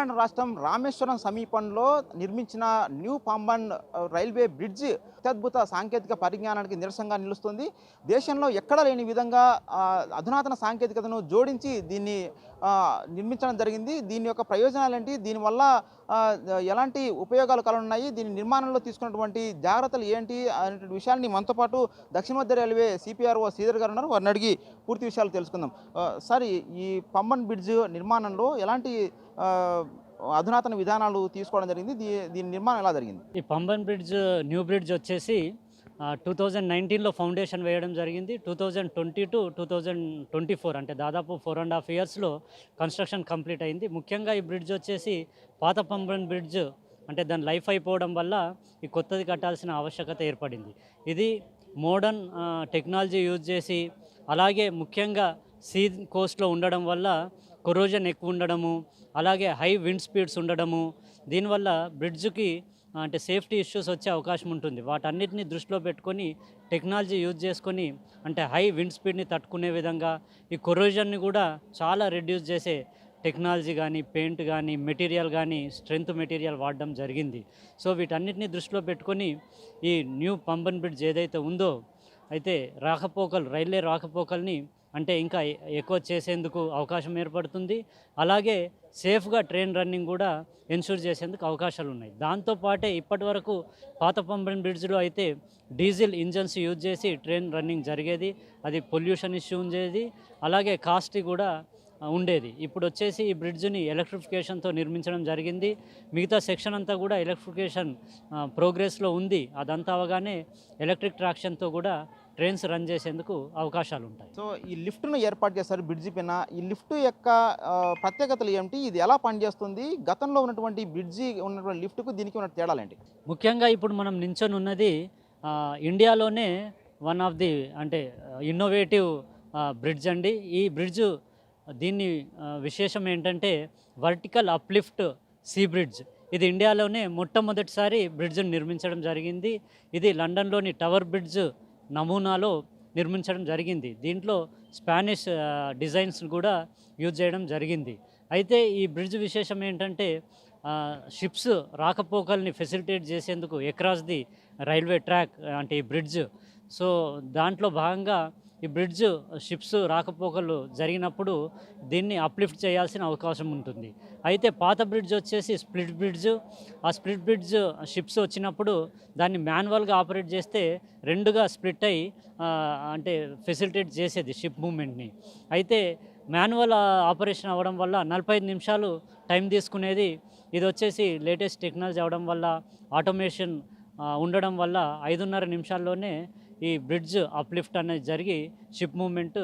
తమిళనాడు రాష్ట్రం రామేశ్వరం సమీపంలో నిర్మించిన న్యూ పాంబన్ రైల్వే బ్రిడ్జ్ అత్యద్భుత సాంకేతిక పరిజ్ఞానానికి నిరసనగా నిలుస్తుంది. దేశంలో ఎక్కడ లేని విధంగా అధునాతన సాంకేతికతను జోడించి దీన్ని నిర్మించడం జరిగింది. దీని యొక్క ప్రయోజనాలు ఏంటి? దీనివల్ల ఎలాంటి ఉపయోగాలు కలుగున్నాయి దీని నిర్మాణంలో తీసుకున్నటువంటి జాగ్రత్తలు ఏంటి? అనేటువంటి విషయాన్ని మనతో పాటు దక్షిణ మధ్య రైల్వే సిపిఆర్ఓ శ్రీధర్ గారు ఉన్నారు. వారిని అడిగి పూర్తి విషయాలు తెలుసుకుందాం. సార్ ఈ- పంబన్ బ్రిడ్జ్ నిర్మాణంలో ఎలాంటి అధునాతన విధానాలు తీసుకోవడం జరిగింది? దీ దీని నిర్మాణం ఎలా జరిగింది? ఈ పంబన్ బ్రిడ్జ్ న్యూ బ్రిడ్జ్ వచ్చేసి టూ థౌజండ్ నైన్టీన్లో ఫౌండేషన్ వేయడం జరిగింది. Two thousand twenty two two thousand twenty four అంటే దాదాపు ఫోర్ అండ్ హాఫ్ ఇయర్స్లో కన్స్ట్రక్షన్ కంప్లీట్ అయింది. ముఖ్యంగా ఈ బ్రిడ్జ్ వచ్చేసి పాత పంపన్ బ్రిడ్జ్ అంటే దాని లైఫ్ అయిపోవడం వల్ల ఈ కొత్తది కట్టాల్సిన ఆవశ్యకత ఏర్పడింది. ఇది మోడర్న్ టెక్నాలజీ యూజ్ చేసి అలాగే ముఖ్యంగా సీ కోస్ట్లో ఉండడం వల్ల కొరోజన్ ఎక్కువ ఉండడము అలాగే హై విండ్ స్పీడ్స్ ఉండడము దీనివల్ల బ్రిడ్జ్కి అంటే సేఫ్టీ ఇష్యూస్ వచ్చే అవకాశం ఉంటుంది. వాటన్నిటిని దృష్టిలో పెట్టుకొని టెక్నాలజీ యూజ్ చేసుకొని అంటే హై విండ్ స్పీడ్ని తట్టుకునే విధంగా ఈ కొరోజన్ని కూడా చాలా రెడ్యూస్ చేసే టెక్నాలజీ కానీ పెయింట్ కానీ మెటీరియల్ కానీ స్ట్రెంత్ మెటీరియల్ వాడడం జరిగింది. సో వీటన్నిటిని దృష్టిలో పెట్టుకొని ఈ న్యూ పంబన్ బ్రిడ్జ్ ఏదైతే ఉందో అయితే రాకపోకలు రైల్వే రాకపోకల్ని అంటే ఇంకా ఎక్కువ చేసేందుకు అవకాశం ఏర్పడుతుంది. అలాగే సేఫ్గా ట్రైన్ రన్నింగ్ కూడా ఎన్షూర్ చేసేందుకు అవకాశాలు ఉన్నాయి. దాంతోపాటే ఇప్పటి వరకు పాత పంపిణీ బ్రిడ్జ్లో అయితే డీజిల్ ఇంజన్స్ యూజ్ చేసి ట్రైన్ రన్నింగ్ జరిగేది. అది పొల్యూషన్ ఇష్యూ ఉండేది. అలాగే కాస్ట్ కూడా ఉండేది. ఇప్పుడు వచ్చేసి ఈ బ్రిడ్జ్ని ఎలక్ట్రిఫికేషన్తో నిర్మించడం జరిగింది. మిగతా సెక్షన్ అంతా కూడా ఎలక్ట్రిఫికేషన్ ప్రోగ్రెస్లో ఉంది. అదంతా అవగానే ఎలక్ట్రిక్ ట్రాక్షన్తో కూడా ట్రైన్స్ రన్ చేసేందుకు అవకాశాలు ఉంటాయి సో ఈ లిఫ్ట్ను ఏర్పాటు చేస్తారు బ్రిడ్జి పైన. ఈ లిఫ్ట్ యొక్క ప్రత్యేకతలు ఏమిటి? ఇది ఎలా పనిచేస్తుంది? గతంలో ఉన్నటువంటి బ్రిడ్జి ఉన్నటువంటి లిఫ్ట్కు దీనికి ఉన్న తేడాలు ఏంటి? ముఖ్యంగా ఇప్పుడు మనం నించొని ఉన్నది ఇండియాలోనే వన్ ఆఫ్ ది అంటే ఇన్నోవేటివ్ బ్రిడ్జ్ అండి. ఈ బ్రిడ్జ్ దీన్ని విశేషం ఏంటంటే వర్టికల్ అప్లిఫ్ట్ సీ బ్రిడ్జ్ ఇది ఇండియాలోనే మొట్టమొదటిసారి బ్రిడ్జ్ను నిర్మించడం జరిగింది. ఇది లండన్లోని టవర్ బ్రిడ్జ్ నమూనాలో నిర్మించడం జరిగింది. దీంట్లో స్పానిష్ డిజైన్స్ కూడా యూజ్ చేయడం జరిగింది. అయితే ఈ బ్రిడ్జ్ విశేషం ఏంటంటే షిప్స్ రాకపోకల్ని ఫెసిలిటేట్ చేసేందుకు ఎక్రాస్ ది రైల్వే ట్రాక్ అంటే ఈ బ్రిడ్జ్. సో దాంట్లో భాగంగా ఈ బ్రిడ్జ్ షిప్స్ రాకపోకలు జరిగినప్పుడు దీన్ని అప్లిఫ్ట్ చేయాల్సిన అవకాశం ఉంటుంది. అయితే పాత బ్రిడ్జ్ వచ్చేసి స్ప్లిట్ బ్రిడ్జ్. ఆ స్ప్లిట్ బ్రిడ్జ్ షిప్స్ వచ్చినప్పుడు దాన్ని మాన్యువల్గా ఆపరేట్ చేస్తే రెండుగా స్ప్లిట్ అయ్యి అంటే ఫెసిలిటేట్ చేసేది షిప్ మూమెంట్ని అయితే మాన్యువల్ ఆపరేషన్ అవ్వడం వల్ల నలభై ఐదు నిమిషాలు టైం తీసుకునేది. ఇది వచ్చేసి లేటెస్ట్ టెక్నాలజీ అవడం వల్ల ఆటోమేషన్ ఉండడం వల్ల ఐదున్నర నిమిషాల్లోనే ఈ బ్రిడ్జ్ అప్లిఫ్ట్ అనేది జరిగి షిప్ మూమెంట్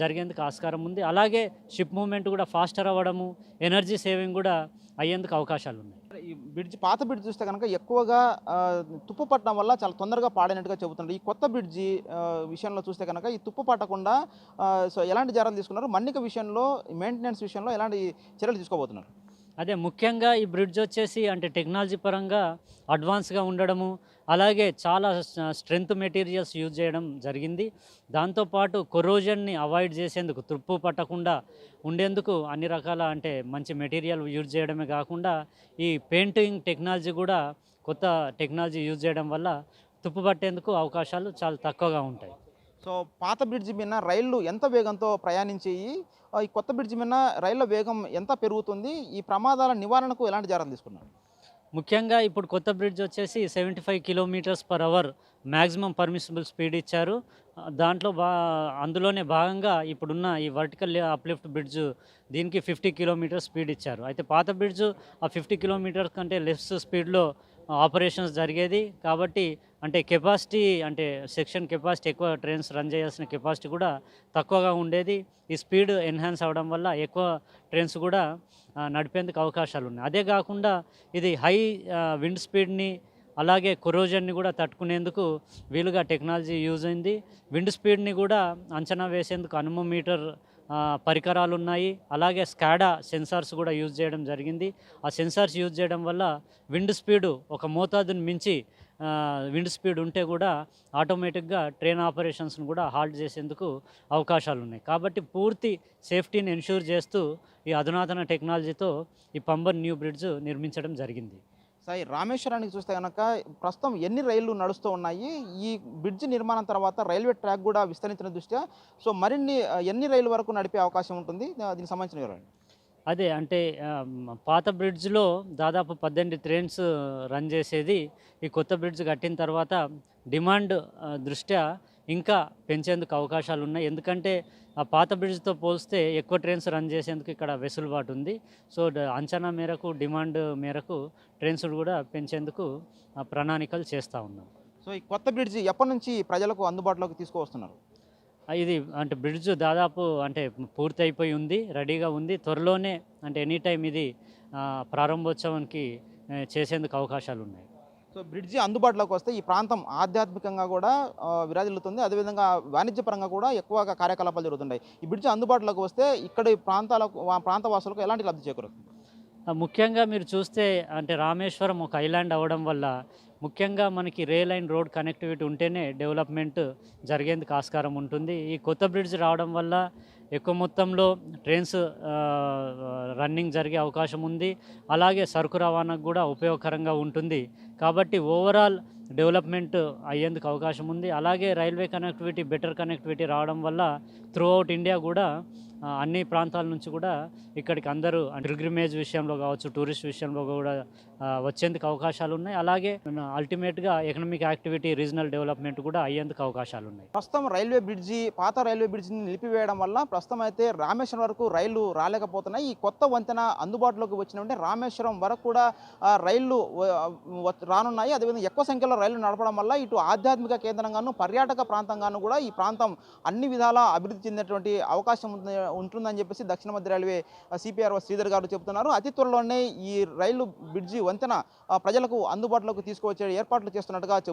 జరిగేందుకు ఆస్కారం ఉంది. అలాగే షిప్ మూమెంట్ కూడా ఫాస్టర్ అవ్వడము ఎనర్జీ సేవింగ్ కూడా అయ్యేందుకు అవకాశాలు ఉన్నాయి. ఈ బ్రిడ్జ్ పాత బ్రిడ్జ్ చూస్తే కనుక ఎక్కువగా తుప్పు పట్టడం వల్ల చాలా తొందరగా పాడైనట్టుగా చెబుతున్నారు ఈ కొత్త బ్రిడ్జి విషయంలో చూస్తే కనుక ఈ తుప్పు పట్టకుండా సో ఎలాంటి జాగ్రత్తలు తీసుకున్నారు? మన్నిక విషయంలో మెయింటెనెన్స్ విషయంలో ఎలాంటి చర్యలు తీసుకోబోతున్నారు? అదే ముఖ్యంగా ఈ బ్రిడ్జ్ వచ్చేసి అంటే టెక్నాలజీ పరంగా అడ్వాన్స్గా ఉండడము అలాగే చాలా స్ట్రెంగ్త్ మెటీరియల్స్ యూజ్ చేయడం జరిగింది. దాంతోపాటు కొరోజన్ని అవాయిడ్ చేసేందుకు తుప్పు పట్టకుండా ఉండేందుకు అన్ని రకాల అంటే మంచి మెటీరియల్ యూజ్ చేయడమే కాకుండా ఈ పెయింటింగ్ టెక్నాలజీ కూడా కొత్త టెక్నాలజీ యూజ్ చేయడం వల్ల తుప్పు పట్టేందుకు అవకాశాలు చాలా తక్కువగా ఉంటాయి. సో పాత బ్రిడ్జి మీద రైళ్ళు ఎంత వేగంతో ప్రయాణించేయి? ఈ కొత్త బ్రిడ్జి మీద రైళ్ళ వేగం ఎంత పెరుగుతుంది? ఈ ప్రమాదాల నివారణకు ఎలాంటి జాగ్రత్తలు తీసుకున్నారు? ముఖ్యంగా ఇప్పుడు కొత్త బ్రిడ్జ్ వచ్చేసి seventy five kilometres per hour maximum permissible speed ఇచ్చారు. దాంట్లో బా అందులోనే భాగంగా ఇప్పుడున్న ఈ వర్టికల్ అప్లిఫ్ట్ బ్రిడ్జ్ దీనికి ఫిఫ్టీ కిలోమీటర్స్ స్పీడ్ ఇచ్చారు. అయితే పాత బ్రిడ్జ్ ఆ ఫిఫ్టీ కిలోమీటర్స్ కంటే లెస్ స్పీడ్లో ఆపరేషన్స్ జరిగేది. కాబట్టి అంటే కెపాసిటీ అంటే సెక్షన్ కెపాసిటీ ఎక్కువ ట్రైన్స్ రన్ చేయాల్సిన కెపాసిటీ కూడా తక్కువగా ఉండేది. ఈ స్పీడ్ ఎన్హాన్స్ అవ్వడం వల్ల ఎక్కువ ట్రైన్స్ కూడా నడిపేందుకు అవకాశాలు ఉన్నాయి. అదే కాకుండా ఇది హై విండ్ స్పీడ్ని అలాగే కొరోజన్ని కూడా తట్టుకునేందుకు వీలుగా టెక్నాలజీ యూజ్ అయింది. విండ్ స్పీడ్ని కూడా అంచనా వేసేందుకు అనుమోమీటర్ మీటర్ పరికరాలు ఉన్నాయి అలాగే స్కాడా సెన్సార్స్ కూడా యూజ్ చేయడం జరిగింది. ఆ సెన్సార్స్ యూజ్ చేయడం వల్ల విండ్ స్పీడు ఒక మోతాదుని మించి విండ్ స్పీడ్ ఉంటే కూడా ఆటోమేటిక్గా ట్రైన్ ఆపరేషన్స్ను కూడా హాల్ట్ చేసేందుకు అవకాశాలు ఉన్నాయి కాబట్టి పూర్తి సేఫ్టీని ఎన్ష్యూర్ చేస్తూ ఈ అధునాతన టెక్నాలజీతో ఈ పంబన్ న్యూ బ్రిడ్జ్ నిర్మించడం జరిగింది. సాయి రామేశ్వరానికి చూస్తే కనుక ప్రస్తుతం ఎన్ని రైళ్ళు నడుస్తూ ఉన్నాయి ఈ బ్రిడ్జ్ నిర్మాణం తర్వాత రైల్వే ట్రాక్ కూడా విస్తరించిన దృష్ట్యా? సో మరిన్ని ఎన్ని రైలు వరకు నడిపే అవకాశం ఉంటుంది? దీనికి సంబంధించిన వివరాలు. అదే అంటే పాత బ్రిడ్జ్లో దాదాపు పద్దెనిమిది ట్రైన్స్ రన్ చేసేది ఈ కొత్త బ్రిడ్జ్ కట్టిన తర్వాత డిమాండ్ దృష్ట్యా ఇంకా పెంచేందుకు అవకాశాలు ఉన్నాయి. ఎందుకంటే ఆ పాత బ్రిడ్జ్తో పోలిస్తే ఎక్కువ ట్రైన్స్ రన్ చేసేందుకు ఇక్కడ వెసులుబాటు ఉంది. సో అంచనా మేరకు డిమాండ్ మేరకు ట్రైన్స్ కూడా పెంచేందుకు ప్రణాళికలు చేస్తూ ఉన్నాం. సో ఈ కొత్త బ్రిడ్జ్ ఎప్పటి నుంచి ప్రజలకు అందుబాటులోకి తీసుకువస్తున్నారు? ఇది అంటే బ్రిడ్జ్ దాదాపు అంటే పూర్తి అయిపోయి ఉంది రెడీగా ఉంది. త్వరలోనే అంటే ఎనీ టైం ఇది ప్రారంభోత్సవానికి చేసేందుకు అవకాశాలు ఉన్నాయి. సో బ్రిడ్జి అందుబాటులోకి వస్తే ఈ ప్రాంతం ఆధ్యాత్మికంగా కూడా విరాజిల్లుతుంది. అదేవిధంగా వాణిజ్యపరంగా కూడా ఎక్కువగా కార్యకలాపాలు జరుగుతుంటాయి. ఈ బ్రిడ్జి అందుబాటులోకి వస్తే ఇక్కడ ప్రాంతాలకు ప్రాంత వాసులకు ఎలాంటి లబ్ధి చేకూరుతుంది? ముఖ్యంగా మీరు చూస్తే అంటే రామేశ్వరం ఒక ఐలాండ్ అవ్వడం వల్ల ముఖ్యంగా మనకి రే లైన్ రోడ్ కనెక్టివిటీ ఉంటేనే డెవలప్మెంట్ జరిగేందుకు ఆస్కారం ఉంటుంది. ఈ కొత్త బ్రిడ్జ్ రావడం వల్ల ఎక్కువ మొత్తంలో ట్రైన్స్ రన్నింగ్ జరిగే అవకాశం ఉంది. అలాగే సరుకు రవాణాకు కూడా ఉపయోగకరంగా ఉంటుంది. కాబట్టి ఓవరాల్ డెవలప్మెంట్ అయ్యేందుకు అవకాశం ఉంది. అలాగే రైల్వే కనెక్టివిటీ బెటర్ కనెక్టివిటీ రావడం వల్ల త్రూ అవుట్ ఇండియా కూడా అన్ని ప్రాంతాల నుంచి కూడా ఇక్కడికి అందరూ పిల్గ్రిమేజ్ విషయంలో కావచ్చు టూరిస్ట్ విషయంలో కూడా వచ్చేందుకు అవకాశాలు ఉన్నాయి. అలాగే అల్టిమేట్గా ఎకనామిక్ యాక్టివిటీ రీజనల్ డెవలప్మెంట్ కూడా అయ్యేందుకు అవకాశాలు ఉన్నాయి. ప్రస్తుతం రైల్వే బ్రిడ్జి పాత రైల్వే బ్రిడ్జిని నిలిపివేయడం వల్ల ప్రస్తుతం అయితే రామేశ్వరం వరకు రైళ్ళు రాలేకపోతున్నాయి. ఈ కొత్త వంతెన అందుబాటులోకి వచ్చిన రామేశ్వరం వరకు కూడా రైళ్ళు రానున్నాయి. అదేవిధంగా ఎక్కువ సంఖ్యలో రైళ్ళు నడపడం వల్ల ఇటు ఆధ్యాత్మిక కేంద్రంగాను పర్యాటక ప్రాంతంగాను కూడా ఈ ప్రాంతం అన్ని విధాలా అభివృద్ధి చెందినటువంటి అవకాశం ఉంది- ఉంటుందని చెప్పేసి దక్షిణ మధ్య రైల్వే సిపిఆర్ శ్రీధర్ గారు చెబుతున్నారు. అతి త్వరలోనే ఈ రైలు బ్రిడ్జి వంతెన ఆ, ప్రజలకు అందుబాటులోకి తీసుకువచ్చే ఏర్పాట్లు చేస్తున్నట్టుగా